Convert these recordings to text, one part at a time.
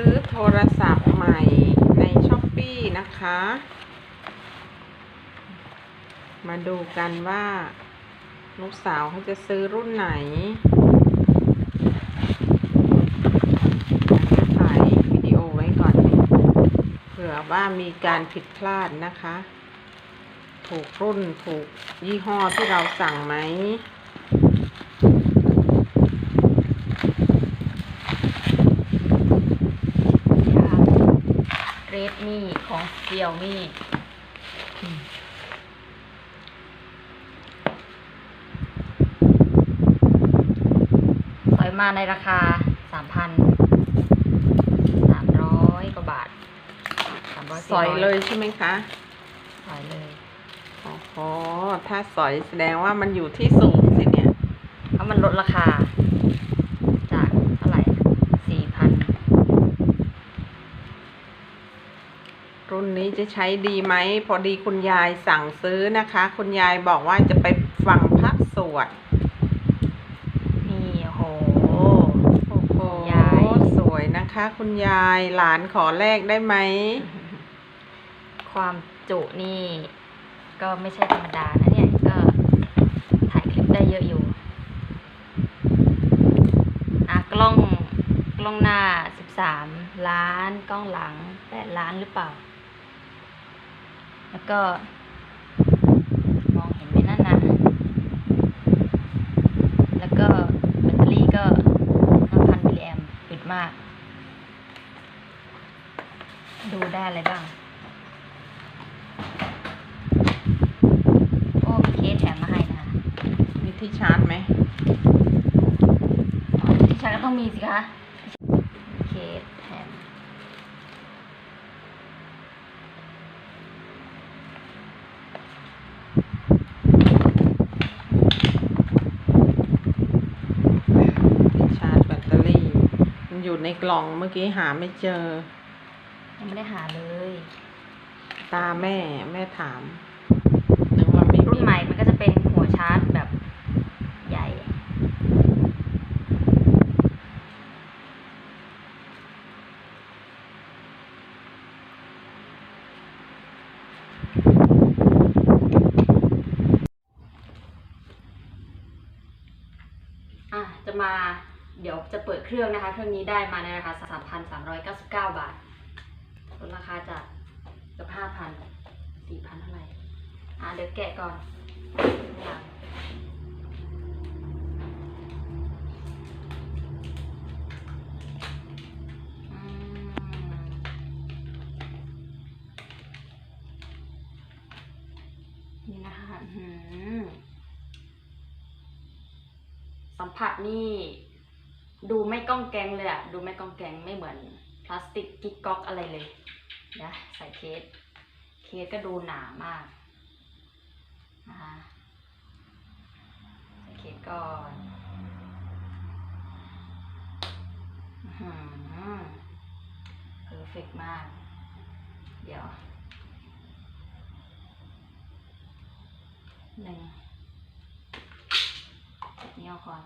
ซื้อโทรศัพท์ใหม่ในช้อปปีนะคะ มาดูกันว่าลูกสาวเขาจะซื้อรุ่นไหนถ่ายวิดีโอไว้ก่อน เผื่อว่ามีการผิดพลาดนะคะ ถูกรุ่นถูกยี่ห้อที่เราสั่งไหม เรดมี่ของเซียวมี่สอยมาในราคาสามพันสามร้อยกว่าบาทสามร้อยสอยเลยใช่ไหมคะสอยเลยโอ้โหถ้าสอยแสดงว่ามันอยู่ที่สูงสิเนี่ยเพราะมันลดราคา จากเท่าไหร่สี่พัน รุ่ นนี้จะใช้ดีไหม พอดีคุณยายสั่งซื้อนะคะ คุณยายบอกว่าจะไปฟังพระสวด นี่โอ้โหโอ้โหยายสวยนะคะ คุณยายหลานขอแลกได้ไหม ความจุนี่ ก็ไม่ใช่ธรรมดานะเนี่ย ก็ถ่ายคลิปได้เยอะอยู่ อะกล้องกล้องหน้าสิบสามล้านกล้องหลังแปดล้านหรือเปล่า แล้วก็ มองเห็นไหมนั่นนะแล้วก็แบตเตอรี่ก็5,000มิลลิแอมป์อึดมาก ดูได้อะไรบ้าง โอ้มีเคสแถมมาให้นะคะ มีที่ชาร์จไหม อ๋อที่ฉันก็ต้องมีสิคะเคสแถม ที่ชาร์จแบตเตอรี่ มัน อยู่ในกล่องเมื่อกี้หาไม่เจอ ยังไม่ได้หาเลย ตาแม่แม่ถามนึกว่าไม่รุ่นใหม่มันก็จะเป็นหัวชาร์จแบบใหญ่ อะ จะมาเดี๋ยว จะเปิดเครื่องนะคะเครื่องนี้ได้มาในราคา 3,399 บาทลดราคาจากเกือบ5,000 4,000เท่าไหร่อะเดี๋ยวแกะก่อนนี่นะคะสัมผัสนี่ ดูไม่ก้องแกงเลยอะดูไม่ก้องแกงไม่เหมือนพลาสติกกิ๊กก๊อกอะไรเลยเดี๋ยวใส่เคส เคสก็ดูหนามากนะคะใส่เคสก่อนเพอร์เฟกมาก เดี๋ยวหนึ่งนี้ออก่อน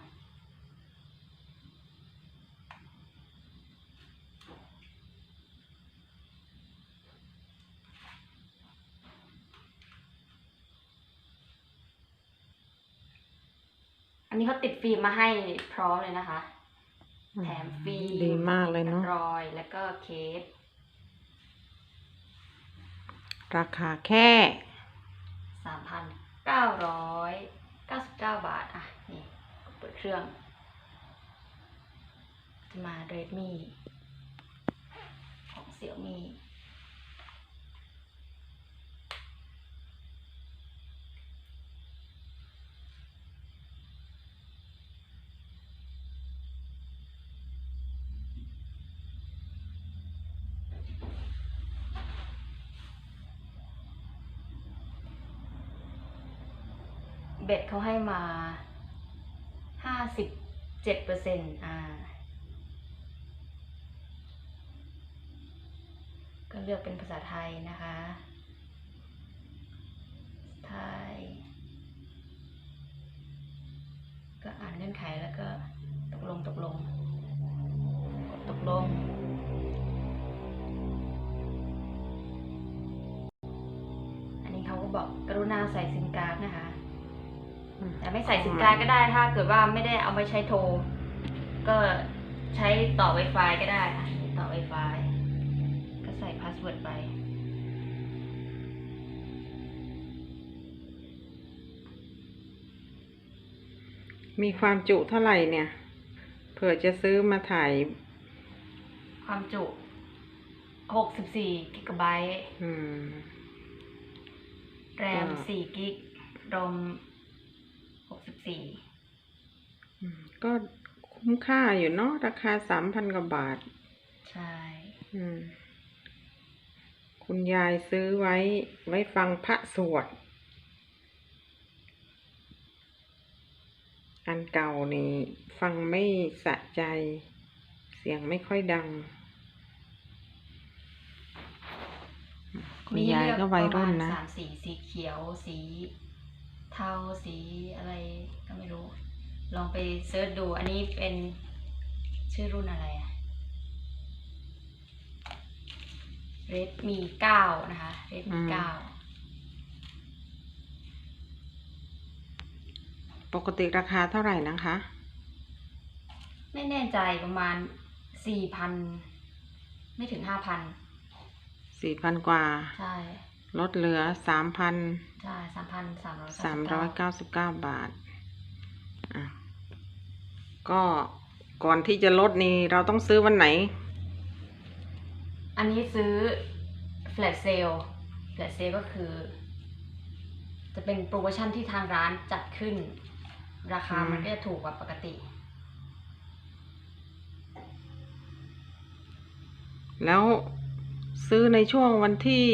นนี้เขาติดฟิล์มมาให้พร้อมเลยนะคะ แถมฟิล์มดีมากเลยเนาะรอยแล้วก็เคสราคาแค่สามพันเก้าร้อยเก้าสิบเก้าบาท อะ นี่เปิดเครื่อง จะมาเรดมี่ของเสี่ยวมี่ บ็ดเขาให้มาห้าสิบเจ็ดเปอร์เซ็นต์อ่า ก็เลือกเป็นภาษาไทยนะคะ ไทย ก็อ่านเงื่อนไขแล้วก็ตกลงตกลง ตกลงอันนี้เขาก็บอกกรุณาใส่ซิมการ์ดนะคะ แต่ไม่ใส่ซิมการ์ดก็ได้ถ้าเกิดว่าไม่ได้เอาไปใช้โทร ก็ใช้ต่อ Wi-Fi ก็ได้ค่ะต่อ Wi-Fi ก็ใส่พาสเวิร์ดไป มีความจุเท่าไหร่เนี่ย เผื่อจะซื้อมาถ่าย ความจุ64กิกะไบต์อืม แรมก็4กิกรอม 64อืมก็คุ้มค่าอยู่เนาะราคาสามพันกว่าบาท ใช่อืมคุณยายซื้อไว้ไว้ฟังพระสวด อันเก่านี่ ฟังไม่สะใจ เสียงไม่ค่อยดัง คุณยายก็วัยรุ่นมีให้เลือกปนะระมาณสามสีสีเขียวสี เทาสีอะไรก็ไม่รู้ ลองไปเซิร์ชดู อันนี้เป็นชื่อรุ่นอะไรอะ Redmi 9 นะคะ Redmi อืม9ปกติราคาเท่าไหร่นะคะ ไม่แน่ใจประมาณสี่พันไม่ถึงห้าพันสี่พันกว่า ใช่ ลดเหลือสามพันใช่สามพันสามร้อยสามร้อยเก้าสิบเก้าบาท อะ ก็ก่อนที่จะลดนี่เราต้องซื้อวันไหน อันนี้ซื้อ flash sale flash sale ก็คือ จะเป็นโปรโมชั่นที่ทางร้านจัดขึ้น ราคาอืมมันก็จะถูกกว่าปกติ แล้วซื้อในช่วงวันที่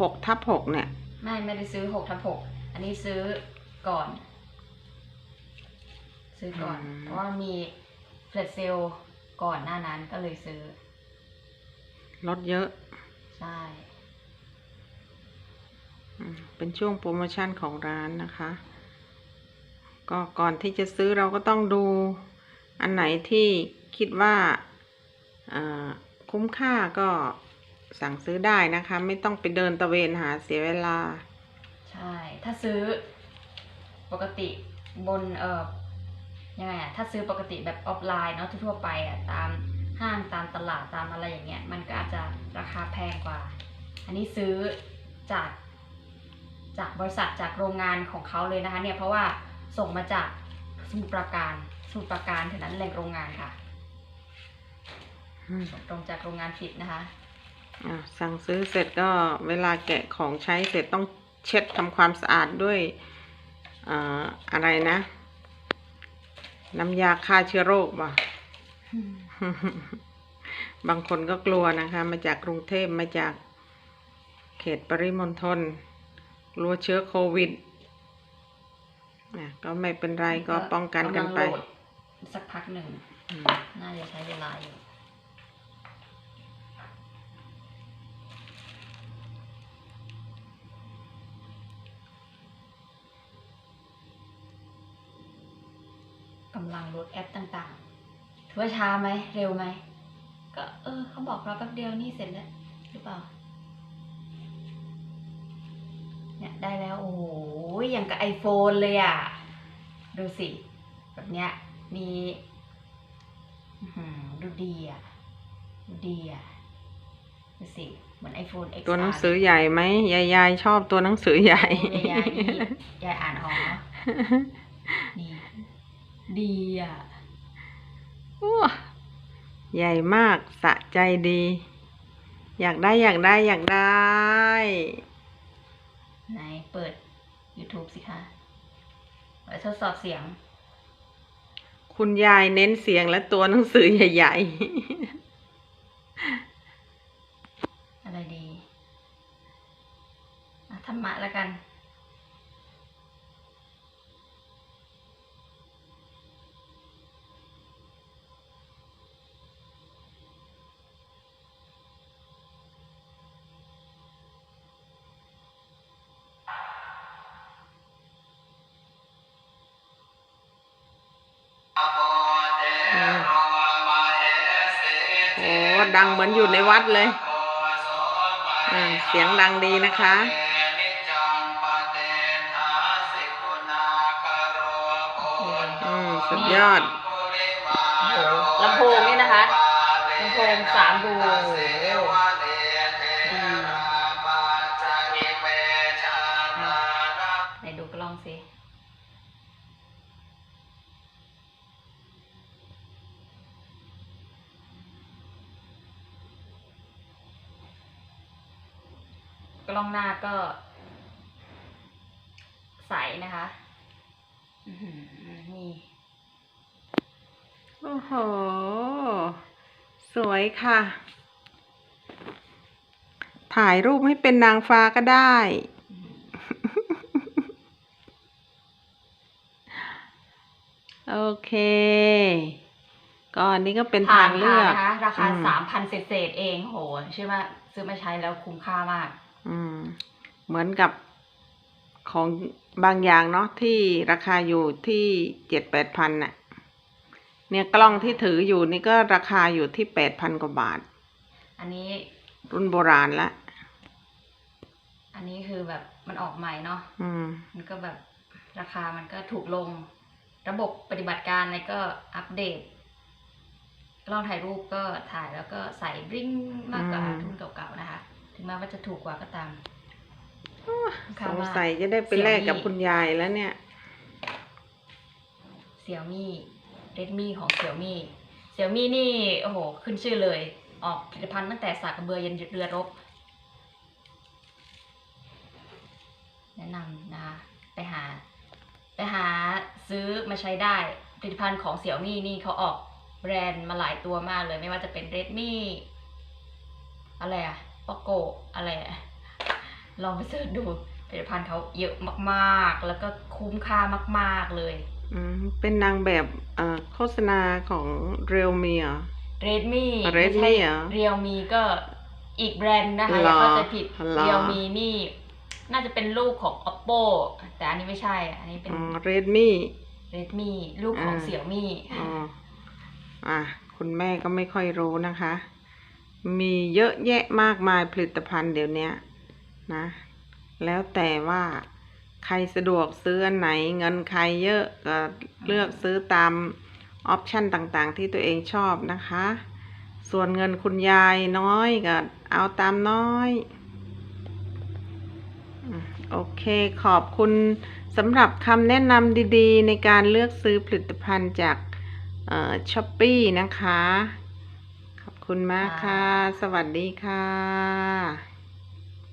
หกทับหกเนี่ย ไม่ไม่ได้ซื้อหกทับหกอันนี้ซื้อก่อน ซื้อก่อน อืม เพราะว่ามี flash sale ก่อนหน้านั้นก็เลยซื้อ ลดเยอะใช่ อืมเป็นช่วงโปรโมชั่นของร้านนะคะ ก็ก่อนที่จะซื้อเราก็ต้องดูอันไหนที่คิดว่าอ่าคุ้มค่าก็ สั่งซื้อได้นะคะ ไม่ต้องไปเดินตะเวนหาเสียเวลา ใช่ ถ้าซื้อปกติบนเอ่อยังไงอะถ้าซื้อปกติแบบออฟไลน์เนาะทั่วๆไปอะตามห้างตามตลาดตามอะไรอย่างเงี้ยมันก็อาจจะราคาแพงกว่า อันนี้ซื้อจาก จากบริษัทจากโรงงานของเขาเลยนะคะ เนี่ยเพราะว่าส่งมาจากสมุทรปราการสมุทรปราการเท่านั้นแหล่งโรงงานค่ะอืมส่งตรงจากโรงงานผลิตนะคะอะ สั่งซื้อเสร็จก็เวลาแกะของใช้เสร็จต้องเช็ดทำความสะอาดด้วยอ่าอะไรนะ น้ำยาฆ่าเชื้อโรคป่ะบางคนก็กลัวนะคะ มาจากกรุงเทพมาจากเขตปริมณฑลกลัวเชื้อโควิดอะก็ไม่เป็นไรก็ป้องกันกันไปำลังโหลดสักพักหนึ่งอืมน่าจะใช้เวลาอยู่ กำลังโหลดแอปต่างๆถือว่าช้าไหมเร็วไหมก็เออเขาบอกเราแป๊บเดียวนี่เสร็จแล้วหรือเปล่าเนี่ยได้แล้วโอ้โหอย่างกับไอโฟนเลยอะ ดูสิ แบบเนี้ยมีอื้อหือดูดีอะดูดีอะดูสิเหมือน iPhone X ตัวหนังสือใหญ่ไหมยายยายชอบตัวหนังสือใหญ่ยายนี่ยายอ่านออกเนอะ ดีดีอะโอ้ใหญ่มากสะใจดี อยากได้อยากได้อยากได้ ไหนเปิด YouTube สิคะไว้ทดสอบเสียง คุณยายเน้นเสียงและตัวหนังสือใหญ่อะไรดีอะธรรมะแล้วกัน ดังเหมือนอยู่ในวัดเลยเสียงดังดีนะคะสุดยอดลำโพงนี่นะคะลำโพงสามดู กล้องหน้าก็ใสนะคะอื้อหือนี่โอ้โห สวยค่ะ ถ่ายรูปให้เป็นนางฟ้าก็ได้ โอเค ก็อันนี้ก็เป็นทางเลือกผ่นนะคะ ราคาอืมสามพันเศษๆเองโหเชื่อว่าซื้อมาใช้แล้วคุ้มค่ามาก อืม เหมือนกับของบางอย่างเนาะที่ราคาอยู่ที่เจ็ดแปดพันน่ะ เนี่ยกล้องที่ถืออยู่นี่ก็ราคาอยู่ที่แปดพันกว่าบาท อันนี้ รุ่นโบราณละ อันนี้คือแบบมันออกใหม่เนาะอืม มันก็แบบราคามันก็ถูกลง ระบบปฏิบัติการอะไรก็อัปเดตกล้องถ่ายรูปก็ถ่ายแล้วก็ใส่บลิ้งมากกว่าอืม รุ่นเก่าๆนะคะ ถึงแม้ว่าจะถูกกว่าก็ตาม สงสัยจะได้ไปแลกกับคุณยายแล้วเนี่ย เสี่ยวมี่เรดมี่ของเสี่ยวมี่เสี่ยวมี่นี่ โอ้โห ขึ้นชื่อเลย ออกผลิตภัณฑ์ตั้งแต่สากกระเบือยันเรือรบ แนะนำนะคะไปหา ไปหาซื้อมาใช้ได้ ผลิตภัณฑ์ของเสี่ยวมี่นี่เขาออกแบรนด์มาหลายตัวมากเลย ไม่ว่าจะเป็นเรดมี่อะไรอะ ปอโกอะไรอะลองไปเสิร์ชดูผลิตภัณฑ์เขาเยอะมากๆ แล้วก็คุ้มค่ามาก ๆเลยอืมเป็นนางแบบเอ่อโฆษณาของเรียวมีเหรอเรดมี่ Redmi เหรอเรียวมีก็อีกแบรนด์นะคะหรออย่าเข้าใจผิดหรอเรียวมีนี่ น่าจะเป็นลูกของ oppo แต่อันนี้ไม่ใช่ อันนี้เป็นอ๋อเรดมี่ redmi ลูกของอ่าเสี่ยวมี่อ๋ออะคุณแม่ก็ไม่ค่อยรู้นะคะ มีเยอะแยะมากมายผลิตภัณฑ์เดี๋ยวนี้นะ แล้วแต่ว่าใครสะดวกซื้ออันไหนเงินใครเยอะก็เลือกซื้อตามออปชันต่างๆ ที่ตัวเองชอบนะคะ ส่วนเงินคุณยายน้อยก็เอาตามน้อยโอเคขอบคุณสำหรับคำแนะนำดีๆ ในการเลือกซื้อผลิตภัณฑ์จากช้อปปี้นะคะ คุณมากค่ะ สวัสดีค่ะ